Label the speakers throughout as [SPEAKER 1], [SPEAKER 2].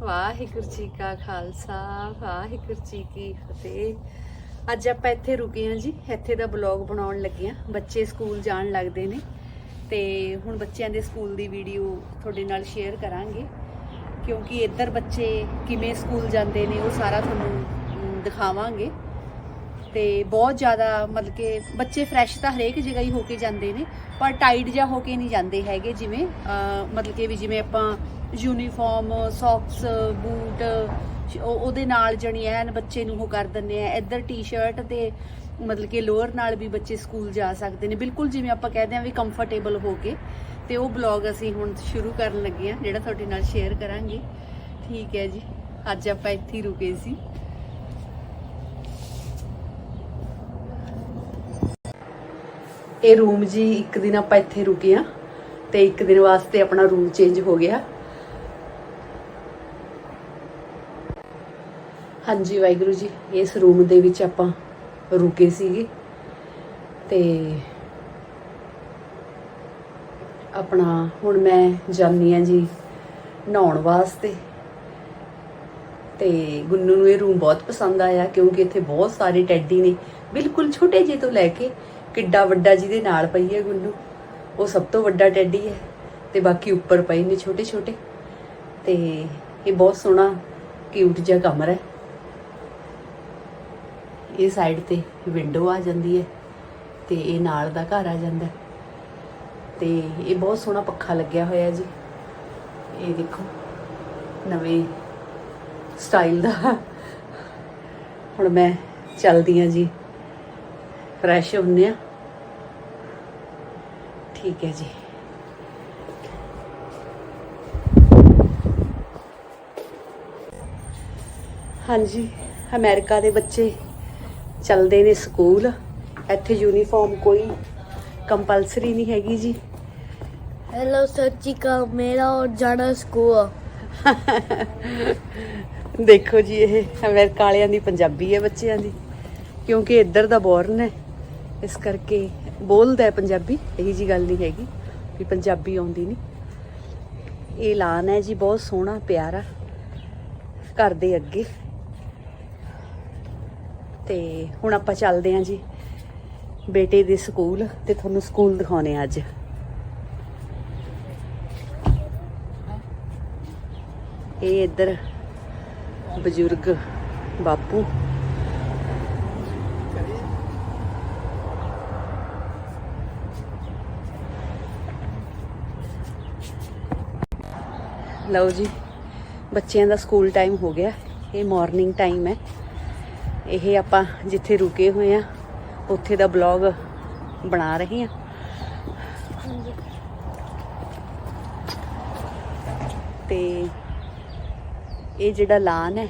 [SPEAKER 1] ਵਾਹਿਗੁਰੂ ਜੀ ਕਾ ਖਾਲਸਾ, ਵਾਹਿਗੁਰੂ ਜੀ ਕੀ ਫਤਿਹ। ਅੱਜ ਆਪਾਂ ਇੱਥੇ ਰੁਕੇ ਹਾਂ ਜੀ, ਇੱਥੇ ਦਾ ਬਲੌਗ ਬਣਾਉਣ ਲੱਗੇ ਹਾਂ। ਬੱਚੇ ਸਕੂਲ ਜਾਣ ਲੱਗਦੇ ਨੇ ਤੇ ਹੁਣ ਬੱਚਿਆਂ ਦੇ ਸਕੂਲ ਦੀ ਵੀਡੀਓ ਤੁਹਾਡੇ ਨਾਲ ਸ਼ੇਅਰ ਕਰਾਂਗੇ। ਕਿਉਂਕਿ ਇੱਧਰ ਬੱਚੇ ਕਿਵੇਂ ਸਕੂਲ ਜਾਂਦੇ ਨੇ ਉਹ ਸਾਰਾ ਤੁਹਾਨੂੰ ਦਿਖਾਵਾਂਗੇ। ਤੇ ਬਹੁਤ ਜ਼ਿਆਦਾ ਮਤਲਬ ਕਿ ਬੱਚੇ ਫਰੈਸ਼ ਤਾਂ ਹਰੇਕ ਜਗ੍ਹਾ ਹੀ ਹੋ ਕੇ ਜਾਂਦੇ ਨੇ, ਪਰ ਟਾਈਟ ਜਾਂ ਹੋ ਕੇ ਨਹੀਂ ਜਾਂਦੇ ਹੈਗੇ ਜਿਵੇਂ ਮਤਲਬ ਕਿ ਵੀ ਜਿਵੇਂ ਆਪਾਂ ਯੂਨੀਫਾਰਮ ਸੌਕਸ ਬੂਟ ਉਹਦੇ ਨਾਲ ਜਣੀ ਐਨ ਬੱਚੇ ਨੂੰ ਉਹ ਕਰ ਦਿੰਦੇ ਆ। ਇੱਧਰ ਟੀ-ਸ਼ਰਟ ਤੇ ਮਤਲਬ ਕਿ ਲੋਅਰ ਨਾਲ ਵੀ ਬੱਚੇ ਸਕੂਲ ਜਾ ਸਕਦੇ ਨੇ। ਬਿਲਕੁਲ ਜਿਵੇਂ ਆਪਾਂ ਕਹਿੰਦੇ ਆ ਵੀ ਕੰਫਰਟੇਬਲ ਹੋ ਕੇ। ਤੇ ਉਹ ਬਲੌਗ ਅਸੀਂ ਹੁਣ ਸ਼ੁਰੂ ਕਰਨ ਲੱਗੇ ਆ, ਜਿਹੜਾ ਤੁਹਾਡੇ ਨਾਲ ਸ਼ੇਅਰ ਕਰਾਂਗੇ। ਠੀਕ ਹੈ ਜੀ। ਅੱਜ ਆਪਾਂ ਇੱਥੇ ਰੁਕੇ ਸੀ। ਇਹ ਰੂਮ ਜੀ ਇੱਕ ਦਿਨ ਆਪਾਂ ਇੱਥੇ ਰੁਕੇ ਆ ਤੇ ਇੱਕ ਦਿਨ ਵਾਸਤੇ ਆਪਣਾ ਰੂਮ ਚੇਂਜ ਹੋ ਗਿਆ। ਹਾਂਜੀ ਵਾਹਿਗੁਰੂ ਜੀ, ਇਸ ਰੂਮ ਦੇ ਵਿੱਚ ਆਪਾਂ ਰੁਕੇ ਸੀਗੇ ਤੇ ਆਪਣਾ ਹੁਣ ਮੈਂ ਜਾਨੀ ਆ ਜੀ ਨਹਾਉਣ ਵਾਸਤੇ। ਤੇ ਗੁੰਨੂ ਨੂੰ ਇਹ ਰੂਮ ਬਹੁਤ ਪਸੰਦ ਆਇਆ ਕਿਉਂਕਿ ਇੱਥੇ ਬਹੁਤ ਸਾਰੇ ਟੈਡੀ ਨੇ, ਬਿਲਕੁਲ ਛੋਟੇ ਜਿਹੇ ਤੋਂ ਲੈ ਕੇ ਕਿੱਡਾ ਵੱਡਾ ਜਿਹਦੇ ਨਾਲ ਪਈ ਹੈ ਗੁੰਨੂ ਉਹ ਸਭ ਤੋਂ ਵੱਡਾ ਟੈਡੀ ਹੈ ਤੇ ਬਾਕੀ ਉੱਪਰ ਪਏ ਨੇ ਛੋਟੇ ਛੋਟੇ ਤੇ ਇਹ ਬਹੁਤ ਸੋਹਣਾ ਕਿਊਟ ਜਿਹਾ ਕਮਰਾ ਹੈ। ਇਹ ਸਾਈਡ ਤੇ ਵਿੰਡੋ ਆ ਜਾਂਦੀ ਹੈ ਤੇ ਇਹ ਨਾਲ ਦਾ ਘਰ ਆ ਜਾਂਦਾ ਹੈ। ਤੇ ਇਹ ਬਹੁਤ ਸੋਹਣਾ ਪੱਖਾ ਲੱਗਿਆ ਹੋਇਆ ਜੀ। ਇਹ ਦੇਖੋ, ਨਵੇਂ ਸਟਾਈਲ ਦਾ। ਹੁਣ ਮੈਂ ਚੱਲਦੀ ਆ ਜੀ। ਫਰੈਸ਼ ਹੁੰਨੇ ਆ ਠੀਕ ਹੈ ਜੀ। ਹਾਂਜੀ ਅਮਰੀਕਾ ਦੇ ਬੱਚੇ ਚੱਲਦੇ ਨੇ ਸਕੂਲ। ਇੱਥੇ ਯੂਨੀਫਾਰਮ ਕੋਈ ਕੰਪਲਸਰੀ ਨਹੀਂ ਹੈਗੀ ਜੀ।
[SPEAKER 2] ਹੈਲੋ ਸੱਚੀਕਾ ਮੇਰਾ ਔਰ ਜਾਣਾ ਸਕੂਲ
[SPEAKER 1] ਦੇਖੋ ਜੀ ਇਹ ਅਮਰੀਕਾ ਵਾਲਿਆਂ ਦੀ ਪੰਜਾਬੀ ਹੈ ਬੱਚਿਆਂ ਦੀ ਕਿਉਂਕਿ ਇੱਧਰ ਦਾ ਬੋਰਨ ਹੈ। ਇਸ ਕਰਕੇ ਬੋਲਦਾ ਹੈ ਪੰਜਾਬੀ, ਇਹੀ ਜੀ ਗੱਲ ਨਹੀਂ ਹੈਗੀ ਵੀ ਪੰਜਾਬੀ ਆਉਂਦੀ ਨਹੀਂ। ਇਹ ਲਾਨ ਹੈ ਜੀ, ਬਹੁਤ ਸੋਹਣਾ, ਪਿਆਰਾ ਘਰ ਦੇ ਅੱਗੇ। ਤੇ ਹੁਣ ਆਪਾਂ ਚੱਲਦੇ ਹਾਂ ਜੀ, ਬੇਟੇ ਦੇ ਸਕੂਲ ਤੇ ਤੁਹਾਨੂੰ ਸਕੂਲ ਦਿਖਾਉਣੇ ਆ ਅੱਜ। ਇਹ ਇੱਧਰ ਬਜ਼ੁਰਗ ਬਾਪੂ ਲਓ ਜੀ, ਬੱਚਿਆਂ ਦਾ ਸਕੂਲ ਟਾਈਮ ਹੋ ਗਿਆ। ਇਹ ਮਾਰਨਿੰਗ ਟਾਈਮ ਹੈ। ਇਹ ਆਪਾਂ ਜਿੱਥੇ ਰੁਕੇ ਹੋਏ ਆ, ਉੱਥੇ ਦਾ ਬਲੌਗ ਬਣਾ ਰਹੇ ਆ। ਤੇ ਇਹ ਜਿਹੜਾ ਲਾਨ ਹੈ,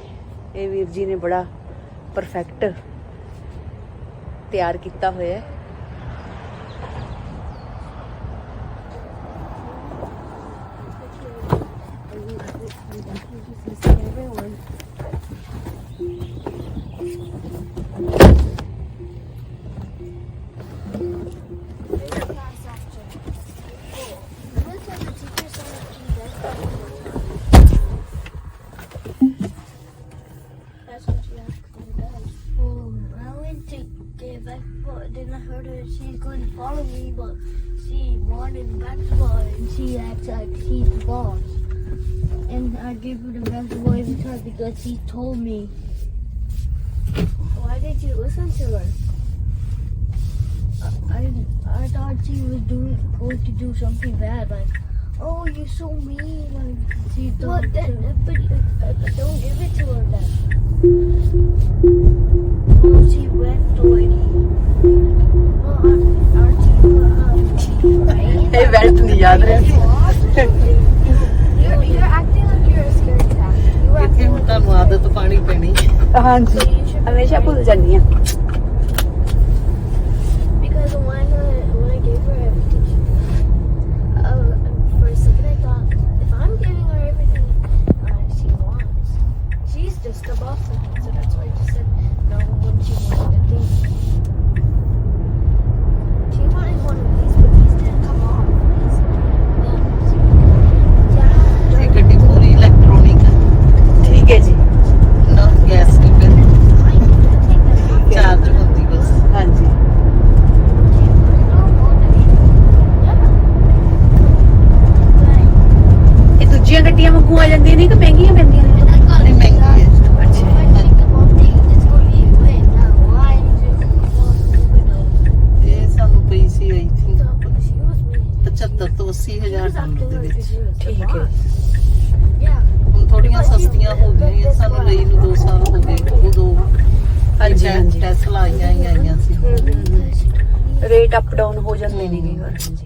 [SPEAKER 1] ਇਹ ਵੀਰ ਜੀ ਨੇ ਬੜਾ ਪਰਫੈਕਟ ਤਿਆਰ ਕੀਤਾ ਹੋਇਆ ਹੈ।
[SPEAKER 2] I heard her, she's going to follow me, but she wanted basketball, and she acts like she's the boss. And I gave her the basketball every time because she told me. Why did you listen to her? I, I, I thought she was doing going to do something bad, like, oh, you're so mean. Like, she what? That, but uh, don't give it to her then. She went already.
[SPEAKER 1] ਯਾਦ ਰਹਿੰਦੀ
[SPEAKER 2] You're, you're acting like you're a scared cat. You're
[SPEAKER 3] ਇੱਥੇ ਹੁਣ ਤੁਹਾਨੂੰ ਆਦਤ ਪਾਣੀ ਪੈਣੀ
[SPEAKER 1] ਹਾਂਜੀ
[SPEAKER 2] So you should
[SPEAKER 1] ਹਮੇਸ਼ਾ ਭੁੱਲ ਜਾਂਦੀ ਆ
[SPEAKER 2] Because when I, when I gave her everything, she, uh, for a second I thought, if I'm giving her everything uh, she wants, she's just a boss. So that's why I just said no when she wanted a thing. She wanted one of these, but these didn't come off. These, yeah, yeah,
[SPEAKER 3] ਇਹ ਗੱਡੀ ਪੂਰੀ electronic ਹੈ
[SPEAKER 1] ਦੂਜੀਆਂ ਗੱਡੀਆਂ ਵਾਂਗੂ ਆ ਜਾਂਦੀਆਂ ਨੇ ਕਿ ਮਹਿੰਗੀਆਂ ਪੈਂਦੀਆਂ ਨੇ
[SPEAKER 3] ਬੜੀ ਮਹਿੰਗੀ ਹੈ
[SPEAKER 1] ਅੱਛਾ
[SPEAKER 2] I think about things, it's going to be way now. Why did you
[SPEAKER 3] ਇਹ ਸਾਨੂੰ ਪਈ ਸੀ I think
[SPEAKER 2] She was me.
[SPEAKER 3] 75 ਤੋਂ 80 ਹਜ਼ਾਰ ਡਾਲਰ ਦੇ ਵਿੱਚ
[SPEAKER 1] ਠੀਕ ਹੈ.
[SPEAKER 3] ਹੁਣ ਥੋੜੀਆਂ ਸਸਤੀਆਂ ਹੋ ਗਈਆਂ ਸਾਨੂੰ ਲਈ ਨੂੰ 2 ਸਾਲ ਹੋ ਗਏ ਉਦੋਂ
[SPEAKER 1] ਹਾਂਜੀ ਹਾਂਜੀ।
[SPEAKER 3] ਟੈਸਲਾ ਆਈਆਂ ਹੀ ਆਈਆਂ ਸੀ।
[SPEAKER 1] ਰੇਟ ਅਪ ਡਾਊਨ ਹੋ ਜਾਂਦੇ ਨੇ ਕਈ ਵਾਰ। ਹਾਂਜੀ.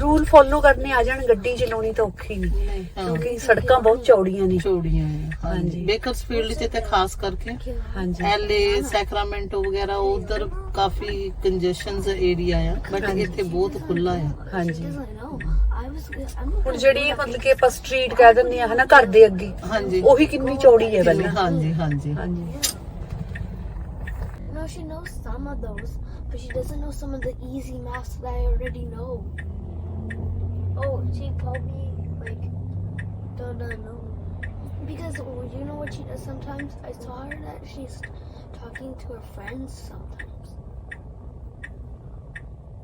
[SPEAKER 1] ਰੂਲ ਫੋਲੋ ਕਰਨੇ ਆ ਜਾਣ ਗੱਡੀ ਚਲਾਉਣੀ ਤਾਂ ਔਖੀ ਨਹੀਂ ਕਿਉਂਕਿ ਸੜਕਾਂ ਬਹੁਤ ਚੌੜੀਆਂ ਨੇ।
[SPEAKER 3] ਚੌੜੀਆਂ
[SPEAKER 1] ਹਾਂਜੀ।
[SPEAKER 3] ਬੇਕਰਸਫੀਲਡ 'ਚ ਤੇ ਖਾਸ ਕਰਕੇ
[SPEAKER 1] ਹਾਂਜੀ।
[SPEAKER 3] ਐਲਏ ਸੈਕਰਾਮੈਂਟੋ ਵਗੈਰਾ ਉਧਰ ਕਾਫੀ ਕੰਜੈਸ਼ਨਸ ਏਰੀਆ ਆ ਬਟ। ਇੱਥੇ ਬਹੁਤ ਖੁੱਲਾ ਆ।
[SPEAKER 1] ਹਾਂਜੀ. ਹੁਣ ਜਿਹੜੀ ਮਤਲਬ ਕਿ ਆਪਾਂ ਸਟਰੀਟ ਕਹਿ ਦਿੰਦੇ ਆ ਹਨਾ ਘਰ ਦੇ ਅੱਗੇ
[SPEAKER 3] ਹਾਂਜੀ।
[SPEAKER 1] ਉਹੀ ਕਿੰਨੀ ਚੌੜੀ ਹੈ ਪਹਿਲਾਂ।
[SPEAKER 3] ਹਾਂਜੀ ਹਾਂਜੀ।
[SPEAKER 1] ਹਾਂਜੀ।
[SPEAKER 2] No, she knows some of those, but she doesn't know some of the easy maths that I already know. Oh, she called me like no no no because well, you know what she does sometimes. I saw her that she's talking to her friends sometimes.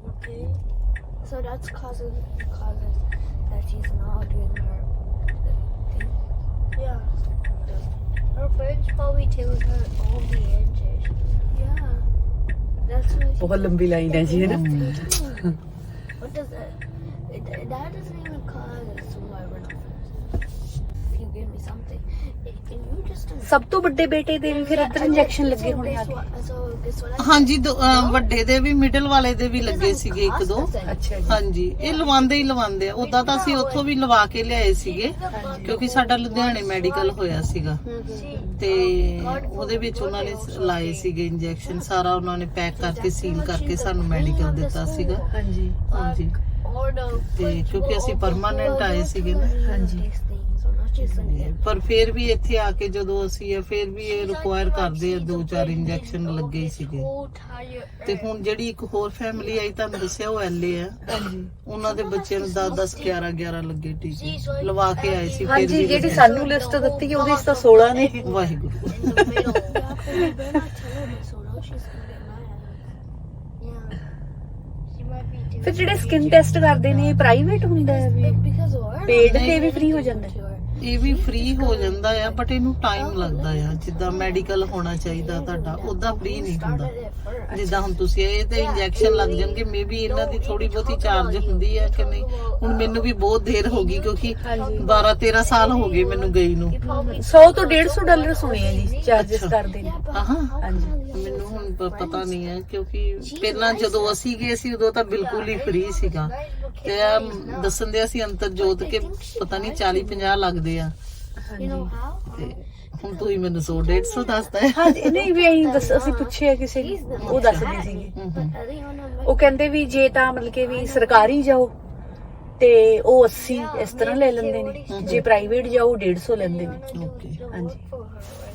[SPEAKER 2] Okay. So that's causes causes that she's not doing her thing. Yeah. Her friends probably tell her all the answers. Yeah. That's why.
[SPEAKER 1] Oh,
[SPEAKER 3] long
[SPEAKER 2] line, है that doesn't even cause why we're not friends. If you give me something, and you just don't.
[SPEAKER 1] ਸਭ ਤੋਂ ਵੱਡੇ ਬੇਟੇ ਦੇ ਵੀ ਫਿਰ ਇੱਧਰ injection ਲੱਗੇ ਹੋਣੇ ਆ
[SPEAKER 2] guess what? So guess what? I
[SPEAKER 3] ਹਾਂਜੀ ਦੋ- ਅਹ ਵੱਡੇ ਦੇ ਵੀ ਮਿਡਲ ਵਾਲੇ ਦੇ ਵੀ ਲੱਗੇ ਸੀਗੇ ਇੱਕ ਦੋ
[SPEAKER 1] ਅੱਛਾ ਜੀ
[SPEAKER 3] ਹਾਂਜੀ ਇਹ ਲਵਾਉਂਦੇ ਹੀ ਲਵਾਉਂਦੇ ਆ ਉਦਾਂ ਤਾਂ ਅਸੀਂ ਉੱਥੋਂ ਵੀ ਲਵਾ ਕੇ ਲਿਆਏ ਸੀਗੇ ਕਿਉਂਕਿ ਸਾਡਾ ਲੁਧਿਆਣੇ ਮੈਡੀਕਲ ਹੋਇਆ ਸੀਗਾ ਤੇ ਉਹਦੇ ਵਿੱਚ ਉਹਨਾਂ ਨੇ ਸ- ਲਾਏ ਸੀਗੇ ਇੰਜੈਕਸ਼ਨ ਸਾਰਾ ਉਹਨਾਂ ਨੇ ਪੈਕ ਕਰਕੇ ਸੀਲ ਕਰਕੇ ਸਾਨੂੰ ਮੈਡੀਕਲ ਦਿੱਤਾ ਸੀਗਾ
[SPEAKER 1] ਹਾਂਜੀ
[SPEAKER 3] ਹਾਂਜੀ. ਤੇ ਕਿਉਂਕਿ ਅਸੀਂ ਪਰਮਾਨੈਂਟ ਆਏ ਸੀਗੇ ਨਾ
[SPEAKER 1] ਹਾਂਜੀ.
[SPEAKER 3] ਪਰ ਫਿਰ ਵੀ ਇੱਥੇ ਆ ਕੇ ਜਦੋਂ ਅਸੀਂ ਆ ਫਿਰ ਵੀ ਇਹ ਰਿਕੁਆਇਰ ਕਰਦੇ ਆ ਦੋ ਚਾਰ ਇੰਜੈਕਸ਼ਨ ਲੱਗੇ ਹੀ ਸੀਗੇ. ਤੇ ਹੁਣ ਜਿਹੜੀ ਇੱਕ ਹੋਰ ਫੈਮਿਲੀ ਆਈ ਤੁਹਾਨੂੰ ਦੱਸਿਆ ਉਹ ਐਲਏ ਆ।
[SPEAKER 1] ਹਾਂਜੀ।
[SPEAKER 3] ਉਹਨਾਂ ਦੇ ਬੱਚਿਆਂ ਨੂੰ 10 10 11 11 ਲੱਗੇ ਟੀਕੇ ਲਵਾ ਕੇ ਆਏ ਸੀ ਫਿਰ
[SPEAKER 1] ਹਾਂਜੀ
[SPEAKER 3] ਵੀ
[SPEAKER 1] ਜਿਹੜੀ। ਸਾਨੂੰ ਲਿਸਟ ਦਿੱਤੀ ਉਹਦੇ ਵਿੱਚ ਤਾਂ 16 ਨੇ।
[SPEAKER 3] ਵਾਹਿਗੁਰੂ।
[SPEAKER 1] ਫਿਰ ਜਿਹੜੇ ਸਕਿਨ ਟੈਸਟ ਕਰਦੇ ਨੇ ਪ੍ਰਾਈਵੇਟ ਹੁੰਦਾ ਹੈ ਵੀ. ਪੇਡ ਤੇ ਵੀ ਫ੍ਰੀ ਹੋ ਜਾਂਦਾ ਹੈ
[SPEAKER 3] ਇਹ ਵੀ ਫ੍ਰੀ ਹੋ ਜਾਂਦਾ ਆ ਬਟ ਇਹਨੂੰ ਟਾਈਮ ਲੱਗਦਾ ਆ। ਜਿੱਦਾਂ ਮੈਡੀਕਲ ਹੋਣਾ ਚਾਹੀਦਾ ਤੁਹਾਡਾ ਉਦਾਂ ਫ੍ਰੀ ਨਹੀਂ ਹੁੰਦਾ. ਜਿੱਦਾਂ ਹੁਣ ਤੁਸੀਂ ਇਹ ਤੇ ਇੰਜੈਕਸ਼ਨ ਲੱਗ ਜਾਣਗੇ ਮੇਬੀ ਇਹਨਾਂ ਦੀ ਥੋੜੀ ਬਹੁਤੀ ਚਾਰਜ ਹੁੰਦੀ ਹੈ ਕਿ ਨਹੀਂ। ਹੁਣ ਮੈਨੂੰ ਵੀ ਬਹੁਤ ਦੇਰ ਹੋ ਗਈ ਕਿਉਂਕਿ 12 13 ਸਾਲ ਹੋ ਗਏ ਮੈਨੂੰ ਗਈ ਨੂੰ।
[SPEAKER 1] 100 ਤੋਂ 150 ਡਾਲਰ ਸੁਣੇ ਆ ਜੀ ਚਾਰजेस ਕਰਦੇ ਨੇ। ਹਾਂਜੀ।
[SPEAKER 3] ਮੈਨੂੰ ਹੁਣ ਪਤਾ ਨਹੀਂ ਹੈ ਕਿਉਂਕਿ ਪਹਿਲਾਂ ਜਦੋਂ ਅਸੀਂ ਗਏ ਸੀ ਉਦੋਂ ਤਾਂ ਬਿਲਕੁਲ ਹੀ ਫ੍ਰੀ ਸੀਗਾ। ਤੇ ਆ ਦੱਸਣ ਦੇ ਅਸੀਂ ਅੰਤਰ ਜੋਤ ਕੇ ਪਤਾ ਨਹੀਂ 40 50 ਲੱਗਦੇ ਆ।
[SPEAKER 2] Know how?
[SPEAKER 3] ਤੇ ਹੁਣ ਤੁਸੀਂ ਮੈਨੂੰ 100 150 ਦੱਸਦਾ ਹੈ।
[SPEAKER 1] ਹਾਂਜੀ ਨਹੀਂ ਵੀ ਅਸੀਂ ਦੱਸ ਅਸੀਂ ਪੁੱਛਿਆ ਕਿਸੇ ਨੂੰ ਉਹ ਦੱਸਦੇ ਸੀਗੇ। ਉਹ ਕਹਿੰਦੇ ਵੀ ਜੇ ਤਾਂ ਮਤਲਬ ਕਿ ਵੀ ਸਰਕਾਰੀ ਜਾਓ ਤੇ ਉਹ 80 ਇਸ ਤਰ੍ਹਾਂ ਲੈ ਲੈਂਦੇ ਨੇ। ਜੇ ਪ੍ਰਾਈਵੇਟ ਜਾਓ 150 ਲੈਂਦੇ ਨੇ।
[SPEAKER 3] ਓਕੇ
[SPEAKER 1] ਹਾਂਜੀ।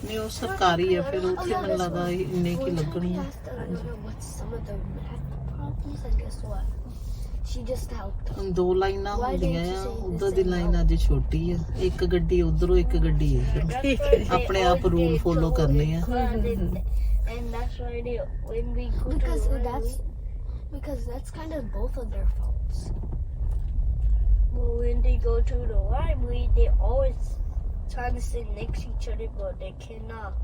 [SPEAKER 3] ਨਹੀਂ ਉਹ ਸਰਕਾਰੀ ਹੈ ਫਿਰ ਉੱਥੇ ਮੈਨੂੰ ਲੱਗਦਾ ਇੰਨੇ ਕੀ ਲੱਗਣੀ ਆ
[SPEAKER 2] What's She just helped.
[SPEAKER 3] ਹੁਣ ਦੋ ਲਾਈਨਾਂ ਹੁੰਦੀਆਂ ਆ ਉਧਰ ਦੀ ਲਾਈਨ ਅੱਜ ਛੋਟੀ ਆ ਇੱਕ ਗੱਡੀ ਉਧਰੋਂ ਇੱਕ ਗੱਡੀ ਇਧਰੋਂ
[SPEAKER 1] ਠੀਕ ਹੈ ਜੀ
[SPEAKER 3] ਆਪਣੇ ਆਪ ਰੂਲ ਫੋਲੋ ਕਰਨੇ ਆ
[SPEAKER 2] And that's why they when we go because that's because that's kind of both of their faults. Well, when they go to the library, they always try to sit next to each other, but they cannot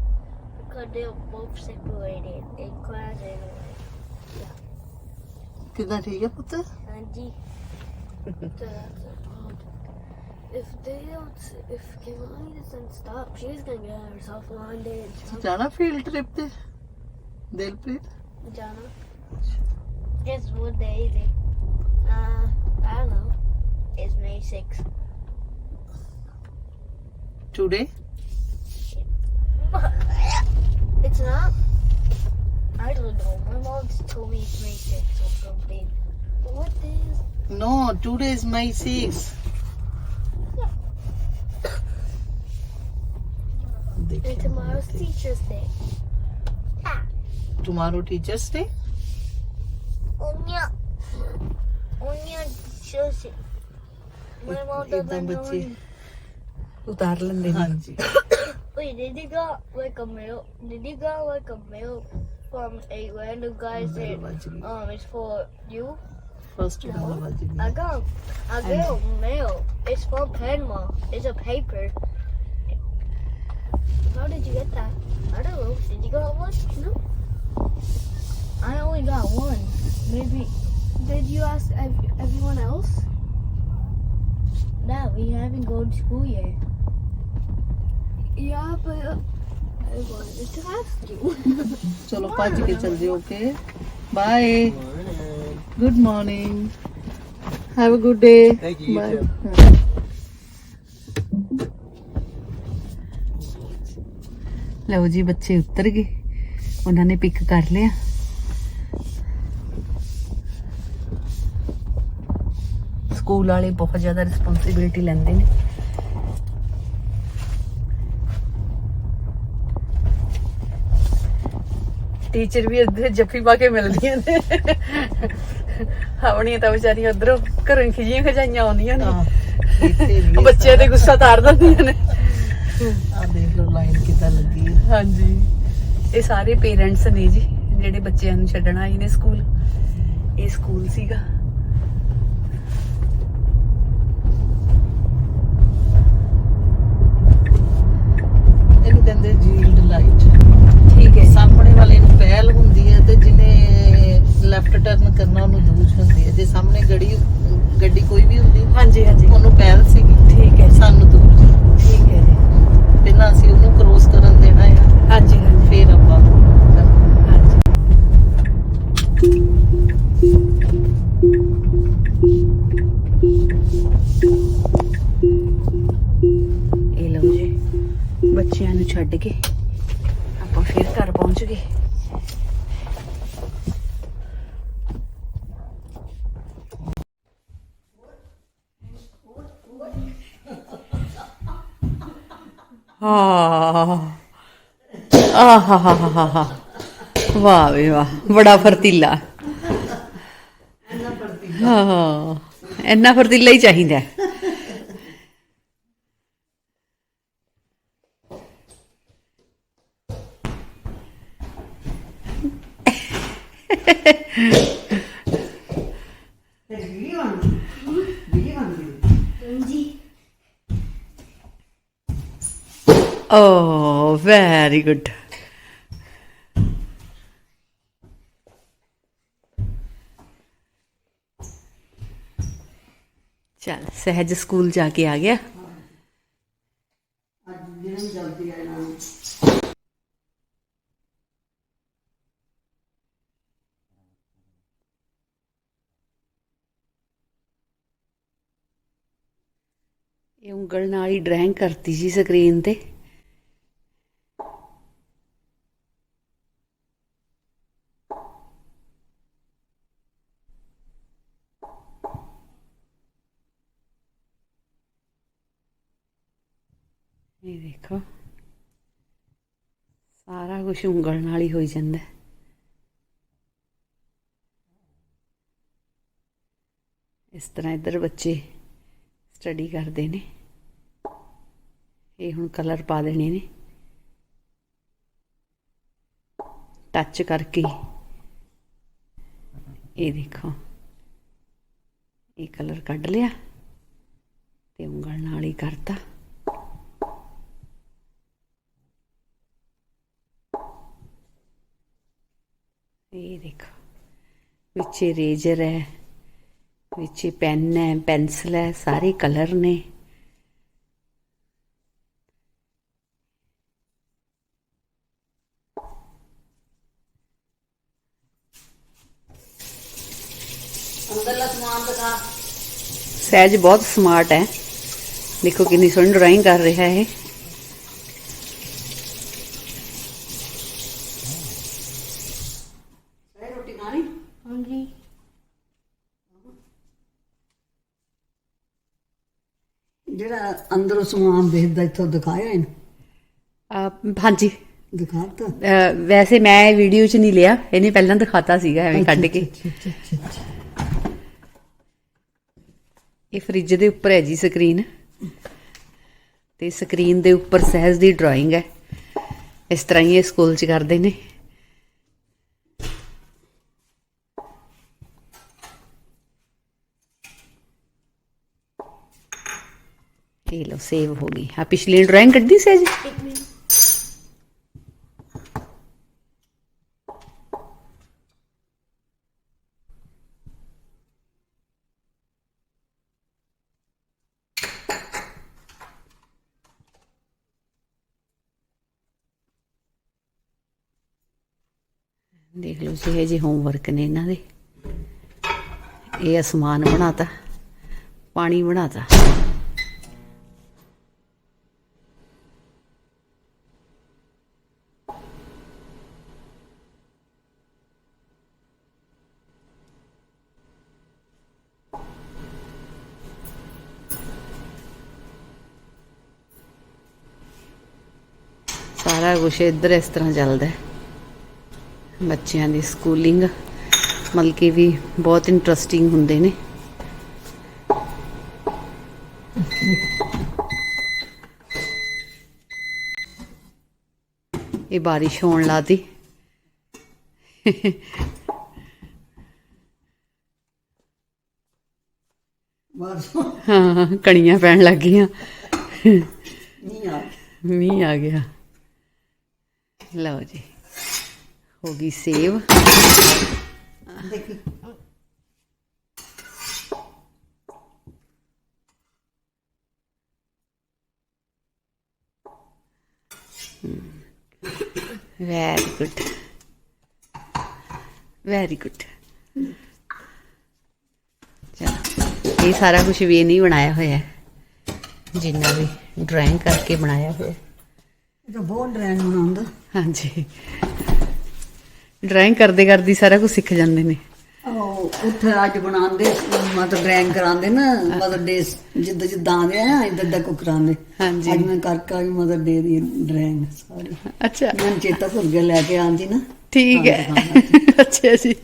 [SPEAKER 2] because they're both separated in class anyway.
[SPEAKER 3] ਕਿਦਾਂ ਠੀਕ ਹੈ ਪੁੱਤ
[SPEAKER 2] And the, so that's a problem. If they don't, if Kimani doesn't stop, she's gonna get herself landed in trouble.
[SPEAKER 3] ਜਾਣਾ field trip ਤੇ Dilpreet
[SPEAKER 2] Jana. Just what day is it? Uh, I don't know. It's May 6th.
[SPEAKER 3] Today
[SPEAKER 2] It's not? I don't know. My mom told me it's May 6th or something. But what day is
[SPEAKER 3] No, today is May 6th.
[SPEAKER 2] And tomorrow's Teacher's Day.
[SPEAKER 3] Tomorrow Teacher's Day?
[SPEAKER 2] Only, only on Teacher's Day. My mom
[SPEAKER 3] एकदम
[SPEAKER 2] doesn't know.
[SPEAKER 3] बच्चे
[SPEAKER 1] any- उतार लेंदे
[SPEAKER 3] हाँ जी
[SPEAKER 2] Wait, did he got like a mail? Did he got like from a random guy um it's for you.
[SPEAKER 3] First of all,
[SPEAKER 2] I got I got and mail. It's from Panama. It's a paper. How did you get that? I don't know. Did you get one? No. I only got one. Maybe. Did you ask everyone else? No, we haven't gone to school yet. Yeah, but.
[SPEAKER 3] ਚਲੋ ਭੱਜ ਕੇ ਚੱਲ ਜਿਓ okay bye good morning have a good
[SPEAKER 4] day you, you
[SPEAKER 3] bye
[SPEAKER 1] ਲਓ ਜੀ ਬੱਚੇ ਉਤਰ ਗਏ। ਉਹਨਾਂ ਨੇ ਪਿਕ ਕਰ ਲਿਆ। ਸਕੂਲ ਵਾਲੇ ਬਹੁਤ ਜ਼ਿਆਦਾ ਰਿਸਪੌਂਸਿਬਿਲਟੀ ਲੈਂਦੇ ਨੇ। ਟੀਚਰ ਵੀ ਇੱਥੇ ਜੱਫੀ ਪਾ ਕੇ ਮਿਲਦੀਆਂ ਨੇ। ਆਪਣੀਆਂ ਤਾਂ ਵਿਚਾਰੀਆਂ ਉਧਰੋਂ ਘਰੋਂ ਖਿਜੀਆਂ ਖਜਾਈਆਂ ਆਉਂਦੀਆਂ ਨੇ। ਬੱਚਿਆਂ ਦੇ ਗੁੱਸਾ ਤਾਰ ਦਿੰਦੀਆਂ ਨੇ।
[SPEAKER 3] ਆ ਦੇਖ ਲਓ ਲਾਈਨ ਕਿੱਦਾਂ ਲੱਗੀ। ਹੈ
[SPEAKER 1] ਹਾਂਜੀ। ਇਹ ਸਾਰੇ ਪੇਰੈਂਟਸ ਨੇ ਜੀ ਜਿਹੜੇ ਬੱਚਿਆਂ ਨੂੰ ਛੱਡਣ ਆਏ ਨੇ ਸਕੂਲ ਇਹ ਸਕੂਲ ਸੀਗਾ। ਬੱਚਿਆਂ ਨੂੰ ਛੱਡ ਕੇ ਆਪਾਂ ਫਿਰ ਘਰ ਪਹੁੰਚ ਗਏ। ਹਾਂ ਆਹਾਹਾਹਾ ਵਾਹ ਵੇ ਵਾਹ, ਬੜਾ ਫਰਤੀਲਾ। ਹਾਂ। ਇੰਨਾ ਫਰਤੀਲਾ ਹੀ ਚਾਹੀਦਾ। Oh, very good. ਚਲ ਸਹਿਜ ਸਕੂਲ ਜਾ ਕੇ ਆ ਗਿਆ ਇਹ ਉਂਗਲ ਨਾਲ ਹੀ ਡਰਾਇੰਗ ਕਰਤੀ ਸੀ ਸਕਰੀਨ ਤੇ। ਇਹ ਦੇਖੋ, ਸਾਰਾ ਕੁਝ ਉਂਗਲ ਨਾਲ ਹੀ ਹੋਈ ਜਾਂਦਾ ਇਸ ਤਰ੍ਹਾਂ ਇੱਧਰ ਬੱਚੇ ਸਟੱਡੀ ਕਰਦੇ ਨੇ। ਇਹ ਹੁਣ ਕਲਰ ਪਾ ਦੇਣੇ ਨੇ। ਟੱਚ ਕਰਕੇ। ਇਹ ਦੇਖੋ। ਇਹ ਕਲਰ ਕੱਢ ਲਿਆ ਤੇ ਉਂਗਲ ਨਾਲ ਹੀ ਕਰਤਾ। ਇਹ ਦੇਖੋ। ਵਿੱਚ ਰੇਜਰ ਹੈ। ਵਿੱਚ ਪੈਨ ਹੈ ਪੈਨਸਲ ਹੈ ਸਾਰੇ ਕਲਰ ਨੇ
[SPEAKER 3] ਅੰਦਰਲਾ ਸਮਾਨ ਦਿਖਾ
[SPEAKER 1] ਸਹਿਜ ਬਹੁਤ ਸਮਾਰਟ ਹੈ ਦੇਖੋ ਕਿੰਨੀ ਸੋਹਣੀ ਡਰਾਇੰਗ ਕਰ ਰਿਹਾ ਹੈ
[SPEAKER 3] ਇਹ ਰੋਟੀ ਖਾਣੀ
[SPEAKER 2] Hungry?
[SPEAKER 5] ਜਿਹੜਾ ਅੰਦਰੋਂ ਸਮਾਨ ਦੇਖਦਾ ਇੱਥੋਂ ਦਿਖਾਇਆ ਇਹਨੂੰ?
[SPEAKER 1] ਅਹ ਹਾਂਜੀ।
[SPEAKER 5] ਦਿਖਾਤਾ?
[SPEAKER 1] ਅਹ ਵੈਸੇ ਮੈਂ ਵੀਡੀਓ 'ਚ ਨਹੀਂ ਲਿਆ ਇਹਨੇ ਪਹਿਲਾਂ ਦਿਖਾਤਾ ਸੀਗਾ ਐਵੇਂ ਕੱਢ ਕੇ। ਇਹ ਫ੍ਰਿਜ ਦੇ ਉੱਪਰ ਹੈ ਜੀ ਸਕਰੀਨ। ਤੇ ਸਕਰੀਨ ਦੇ ਉੱਪਰ ਸਹਿਜ ਦੀ ਡਰਾਇੰਗ ਹੈ। ਇਸ ਤਰ੍ਹਾਂ ਹੀ ਇਹ ਸਕੂਲ 'ਚ ਕਰਦੇ ਨੇ। ਤੇ ਲੋ ਸੇਵ ਹੋ ਗਈ। ਆ ਪਿਛਲੀ ਡਰਾਇੰਗ ਕੱਢਦੀ ਸੀ
[SPEAKER 2] ਅੱਜ?
[SPEAKER 1] ਦੇਖ ਲਓ ਜੀ ਇਹ ਜੀ ਹੋਮਵਰਕ ਨੇ ਇਹਨਾਂ ਦੇ। ਇਹ ਅਸਮਾਨ ਬਣਾਤਾ ਪਾਣੀ ਬਣਾਤਾ। ਸਾਰਾ ਕੁਝ ਇੱਧਰ ਇਸ ਤਰ੍ਹਾਂ ਚੱਲਦਾ ਹੈ। ਬੱਚਿਆਂ ਦੀ ਸਕੂਲਿੰਗ ਮਤਲਬ ਕਿ ਵੀ ਬਹੁਤ ਇੰਟਰਸਟਿੰਗ ਹੁੰਦੇ ਨੇ। ਇਹ ਬਾਰਿਸ਼ ਹੋਣ ਲਾਤੀ। ਹਾਂ ਕਣੀਆਂ ਪੈਣ ਲੱਗ ਗਈਆਂ।
[SPEAKER 5] ਨਹੀਂ ਆ
[SPEAKER 1] ਮੀਂਹ ਆ ਗਿਆ। ਲਓ ਜੀ, ਹੋ ਗਈ ਸੇਵ।
[SPEAKER 5] ਦੇਖੀ
[SPEAKER 1] ਵੈਰੀ ਗੁੱਡ ਵੈਰੀ ਗੁੱਡ ਚਲੋ, ਇਹ ਸਾਰਾ ਕੁਝ ਵੀ ਨਹੀਂ ਬਣਾਇਆ ਹੋਇਆ। ਜਿੰਨਾ ਵੀ ਡਰਾਇੰਗ ਕਰਕੇ ਬਣਾਇਆ ਹੋਇਆ।
[SPEAKER 5] ਇਹ ਤਾਂ ਬਹੁਤ ਡਰਾਇੰਗ ਬਣਾਉਂਦਾ।
[SPEAKER 1] ਹਾਂਜੀ। ਡਰਾਇੰਗ ਕਰਦੇ ਕਰਦੇ ਸਾਰਾ ਕੁਝ ਸਿੱਖ ਜਾਂਦੇ ਨੇ।
[SPEAKER 5] ਉਹ ਉੱਥੇ ਅੱਜ ਬਣਾਉਂਦੇ ਮਤਲਬ ਡਰਾਇੰਗ ਕਰਾਉਂਦੇ ਨਾ ਮਦਰ ਡੇ ਜਿੱਦਾਂ ਜਿੱਦਾਂ ਆਉਂਦੇ ਆ ਇਦਾਂ ਦਾ ਕੋ ਕਰਾਉਂਦੇ।
[SPEAKER 1] ਹਾਂਜੀ।
[SPEAKER 5] ਅੱਜ ਮੈਂ ਕਰ ਕਰ ਮਦਰ ਡੇ ਦੀ ਡਰਾਇੰਗ ਸਾਰੀ।
[SPEAKER 1] ਅੱਛਾ।
[SPEAKER 5] ਮੈਂ ਚੇਤਾ ਭੁੱਲ ਗਿਆ ਲੈ ਕੇ ਆਂਦੀ ਨਾ।
[SPEAKER 1] ਠੀਕ ਹੈ। ਅੱਛਾ ਜੀ।